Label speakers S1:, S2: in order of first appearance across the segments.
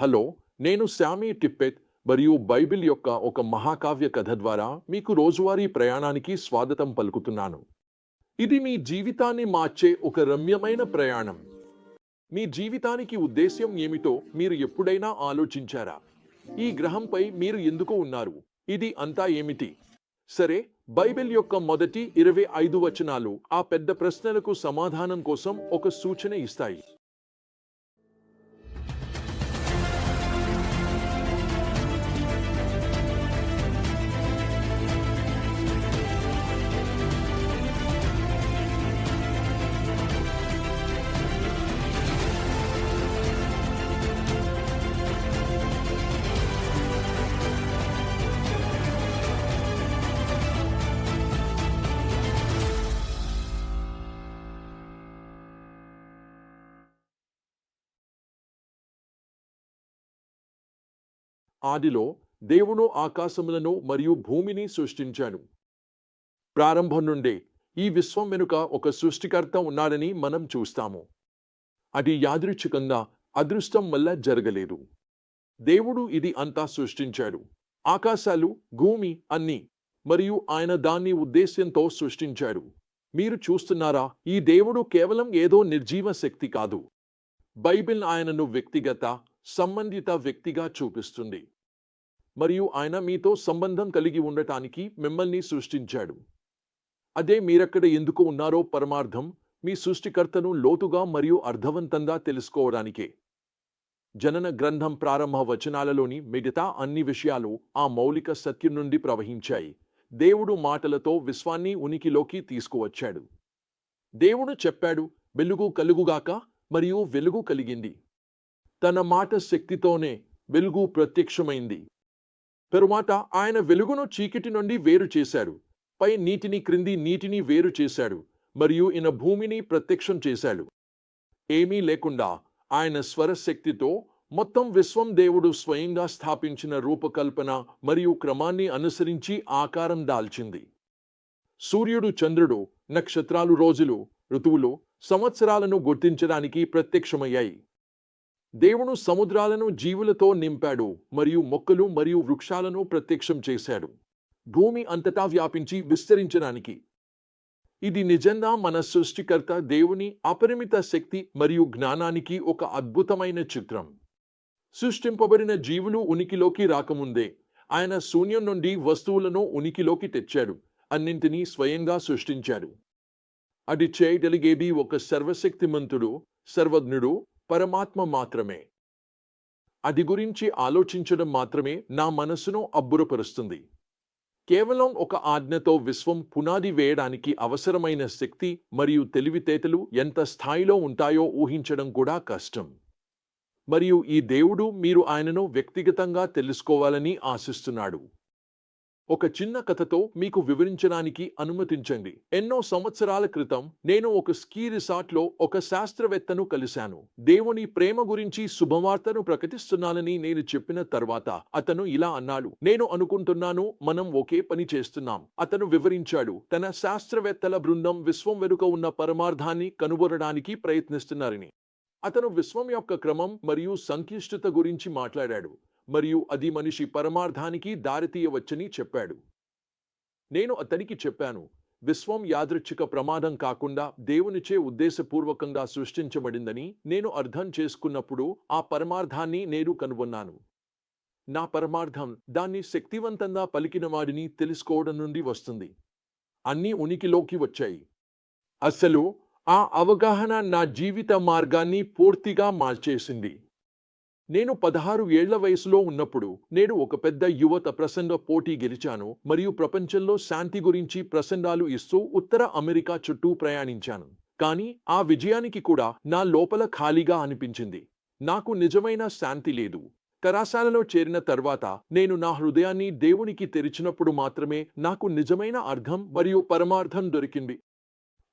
S1: Hello నేను శామి టిప్పెత్ మరియు Bible యొక్క ఒక మహాకావ్య కథ ద్వారా మీకు రోజువారీ ప్రయాణానికి స్వాగతం పలుకుతున్నాను. ఇది మీ జీవితాన్ని మార్చే ఒక రమ్యమైన ప్రయాణం. మీ జీవితానికి ఉద్దేశ్యం ఏమిటో మీరు ఎప్పుడైనా ఆలోచించారా? ఈ గ్రహంపై మీరు ఎందుకు ఉన్నారు? ఇది అంతా ఏమిటి? సరే బైబిల్ యొక్క మొదటి ఇరవై ఐదు వచనాలు ఆ పెద్ద ప్రశ్నలకు సమాధానం కోసం ఒక సూచన ఇస్తాయి. ఆదిలో దేవుడు ఆకాశములను మరియు భూమిని సృష్టించాడు ప్రారంభం నుండే ఈ విశ్వం వెనుక ఒక సృష్టికర్త ఉన్నాడని మనం చూస్తాము. అది యాదృచ్ఛికంగా అదృష్టం వల్ల జరగలేదు. దేవుడు ఇది అంతా సృష్టించాడు. ఆకాశాలు భూమి అన్ని మరియు ఆయన దాన్ని ఉద్దేశ్యంతో సృష్టించాడు. మీరు చూస్తున్నారా ఈ దేవుడు కేవలం ఏదో నిర్జీవ శక్తి కాదు. బైబిల్ ఆయనను వ్యక్తిగత సంబంధిత వ్యక్తిగా చూపిస్తుంది. మరియు ఆయన మీతో సంబంధం కలిగి ఉండటానికి మిమ్మల్ని సృష్టించాడు. అదే మీరక్కడ ఎందుకు ఉన్నారో పరమార్థం మీ సృష్టికర్తను లోతుగా మరియు అర్థవంతంగా తెలుసుకోవడానికే. జనన గ్రంథం ప్రారంభ వచనాలలోని మిగతా అన్ని విషయాలు ఆ మౌలిక సత్యం నుండి ప్రవహించాయి. దేవుడు మాటలతో విశ్వాన్ని ఉనికిలోకి తీసుకువచ్చాడు. దేవుడు చెప్పాడు వెలుగు కలుగుగాక మరియు వెలుగు కలిగింది. తన మాట శక్తితోనే వెలుగు ప్రత్యక్షమైంది. తరువాత ఆయన వెలుగును చీకటి నుండి వేరు చేశాడు. పై నీటిని క్రింది నీటిని వేరు చేశాడు మరియు ఈయన భూమిని ప్రత్యక్షం చేశాడు. ఏమీ లేకుండా ఆయన స్వరశక్తితో మొత్తం విశ్వం దేవుడు స్వయంగా స్థాపించిన రూపకల్పన మరియు క్రమాన్ని అనుసరించి ఆకారం దాల్చింది. సూర్యుడు చంద్రుడు నక్షత్రాలు రోజులు ఋతువులు సంవత్సరాలను గుర్తించడానికి ప్రత్యక్షమయ్యాయి. దేవుడు సముద్రాలను జీవులతో నింపాడు మరియు మొక్కలు మరియు వృక్షాలను ప్రత్యక్షం చేశాడు. భూమి అంతటా వ్యాపించి విస్తరించడానికి. ఇది నిజంగా మన సృష్టికర్త దేవుని అపరిమిత శక్తి మరియు జ్ఞానానికి ఒక అద్భుతమైన చిత్రం. సృష్టింపబడిన జీవులు ఉనికిలోకి రాకముందే ఆయన శూన్యం నుండి వస్తువులను ఉనికిలోకి తెచ్చాడు అన్నింటినీ స్వయంగా సృష్టించాడు. అది చేయగలిగేది ఒక సర్వశక్తిమంతుడు సర్వజ్ఞుడు పరమాత్మ మాత్రమే. అది గురించి ఆలోచించడం మాత్రమే నా మనసును అబ్బురపరుస్తుంది. కేవలం ఒక ఆజ్ఞతో విశ్వం పునాది వేయడానికి అవసరమైన శక్తి మరియు తెలివితేటలు ఎంత స్థాయిలో ఉంటాయో ఊహించడం కూడా కష్టం. మరియు ఈ దేవుడు మీరు ఆయనను వ్యక్తిగతంగా తెలుసుకోవాలని ఆశిస్తున్నాడు. ఒక చిన్న కథతో మీకు వివరించడానికి అనుమతించండి. ఎన్నో సంవత్సరాల క్రితం నేను ఒక స్కీ రిసార్ట్లో ఒక శాస్త్రవేత్తను కలిశాను. దేవుని ప్రేమ గురించి శుభవార్తను ప్రకటిస్తున్నానని నేను చెప్పిన తర్వాత అతను ఇలా అన్నాడు. నేను అనుకుంటున్నాను మనం ఒకే పని చేస్తున్నాం. అతను వివరించాడు. తన శాస్త్రవేత్తల బృందం విశ్వం వెనుక ఉన్న పరమార్థాన్ని కనుగొనడానికి ప్రయత్నిస్తున్నారని. అతను విశ్వం యొక్క క్రమం మరియు సంక్లిష్టత గురించి మాట్లాడాడు. మరియు అది మనిషి పరమార్థానికి దారితీయవచ్చని చెప్పాడు. నేను అతనికి చెప్పాను విశ్వం యాదృచ్ఛిక ప్రమాదం కాకుండా దేవునిచే ఉద్దేశపూర్వకంగా సృష్టించబడిందని నేను అర్థం చేసుకున్నప్పుడు ఆ పరమార్థాన్ని నేను కనుగొన్నాను. నా పరమార్థం దాన్ని శక్తివంతంగా పలికిన వాడిని తెలుసుకోవడం నుండి వస్తుంది. అన్నీ ఉనికిలోకి వచ్చాయి. అసలు ఆ అవగాహన నా జీవిత మార్గాన్ని పూర్తిగా మార్చేసింది. నేను పదహారు ఏళ్ళ వయసులో ఉన్నప్పుడు నేను ఒక పెద్ద యువత ప్రసంగ పోటీ గెలిచాను మరియు ప్రపంచంలో శాంతి గురించి ప్రసంగాలు ఇస్తూ ఉత్తర అమెరికా చుట్టూ ప్రయాణించాను. కానీ ఆ విజయానికి కూడా నా లోపల ఖాళీగా అనిపించింది. నాకు నిజమైన శాంతి లేదు. కళాశాలలో చేరిన తర్వాత నేను నా హృదయాన్ని దేవునికి తెరిచినప్పుడు మాత్రమే నాకు నిజమైన అర్థం మరియు పరమార్థం దొరికింది.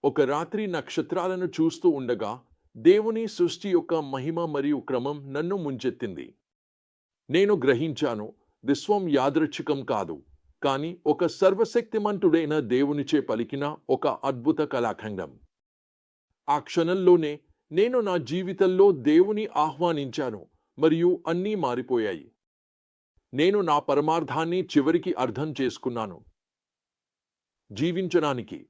S1: ఒక రాత్రి నక్షత్రాలను చూస్తూ ఉండగా దేవుని సృష్టి యొక్క మహిమ మరియు క్రమం నన్ను ముంచెత్తింది. నేను గ్రహించాను విశ్వం యాదృచ్ఛికం కాదు కానీ ఒక సర్వశక్తిమంతుడైన దేవునిచే పలికిన ఒక అద్భుత కళాఖండం. ఆ క్షణంలోనే నేను నా జీవితంలో దేవుని ఆహ్వానించాను మరియు అన్నీ మారిపోయాయి. నేను నా పరమార్థాన్ని చివరికి అర్థం చేసుకున్నాను. జీవించడానికి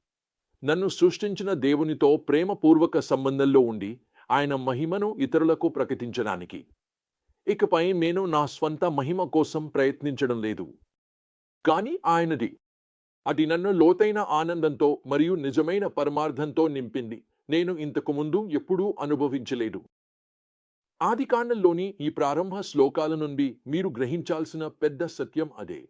S1: నన్ను సృష్టించిన దేవునితో ప్రేమపూర్వక సంబంధంలో ఉండి ఆయన మహిమను ఇతరులకు ప్రకటించడానికి. ఇకపై నేను నా స్వంత మహిమ కోసం ప్రయత్నించడం లేదు. కానీ ఆయనది. అది నన్ను లోతైన ఆనందంతో మరియు నిజమైన పరమార్థంతో నింపింది. నేను ఇంతకు ముందు ఎప్పుడూ అనుభవించలేదు. ఆదికాండంలోని ఈ ప్రారంభ శ్లోకాల నుండి మీరు గ్రహించాల్సిన పెద్ద సత్యం అదే.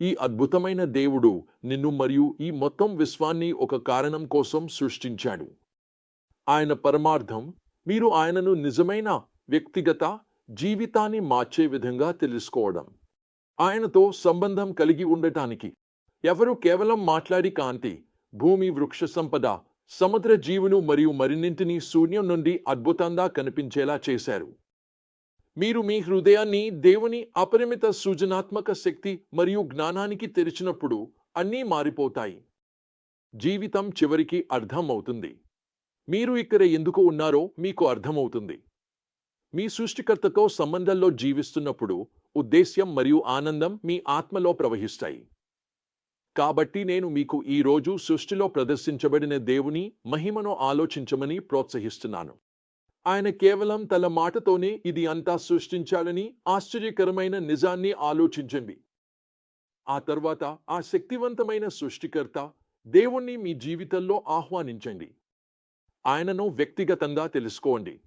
S1: ఈ అద్భుతమైన దేవుడు నిన్ను మరియు ఈ మొత్తం విశ్వాన్ని ఒక కారణం కోసం సృష్టించాడు. ఆయన పరమార్థం మీరు ఆయనను నిజమైన వ్యక్తిగత జీవితాన్ని మార్చే విధంగా తెలుసుకోవడం. ఆయనతో సంబంధం కలిగి ఉండటానికి ఎవరు కేవలం మాట్లాడి కాంతి భూమి వృక్ష సంపద సముద్ర జీవును మరియు మరిన్నింటినీ శూన్యం నుండి అద్భుతంగా కనిపించేలా చేశారు. మీరు మీ హృదయాన్ని దేవుని అపరిమిత సృజనాత్మక శక్తి మరియు జ్ఞానానికి తెరిచినప్పుడు అన్నీ మారిపోతాయి. జీవితం చివరికి అర్థం అవుతుంది మీరు ఇక్కడ ఎందుకు ఉన్నారో మీకు అర్థమవుతుంది. మీ సృష్టికర్తతో సంబంధంలో జీవిస్తున్నప్పుడు ఉద్దేశ్యం మరియు ఆనందం మీ ఆత్మలో ప్రవహిస్తాయి. కాబట్టి నేను మీకు ఈ రోజు సృష్టిలో ప్రదర్శించబడిన దేవుని మహిమను ఆలోచించమని ప్రోత్సహిస్తున్నాను. ఆయన కేవలం తన మాటతోనే ఇది అంతా సృష్టించాలని ఆశ్చర్యకరమైన నిజాన్ని ఆలోచించండి. ఆ తర్వాత ఆ శక్తివంతమైన సృష్టికర్త దేవుణ్ణి మీ జీవితంలో ఆహ్వానించండి. ఆయనను వ్యక్తిగతంగా తెలుసుకోండి.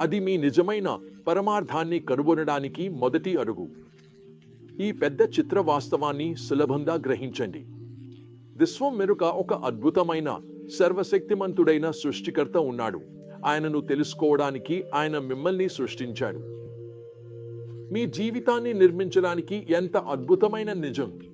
S1: అది మీ నిజమైన పరమార్థాన్ని కనుగొనడానికి మొదటి అడుగు. ఈ పెద్ద చిత్ర వాస్తవాన్ని సులభంగా గ్రహించండి. విశ్వం మెరుక ఒక అద్భుతమైన సర్వశక్తిమంతుడైన సృష్టికర్త ఉన్నాడు. ఆయనను తెలుసుకోవడానికి ఆయన మిమ్మల్ని సృష్టించాడు. మీ జీవితాన్ని నిర్మించడానికి ఎంత అద్భుతమైన నిజం.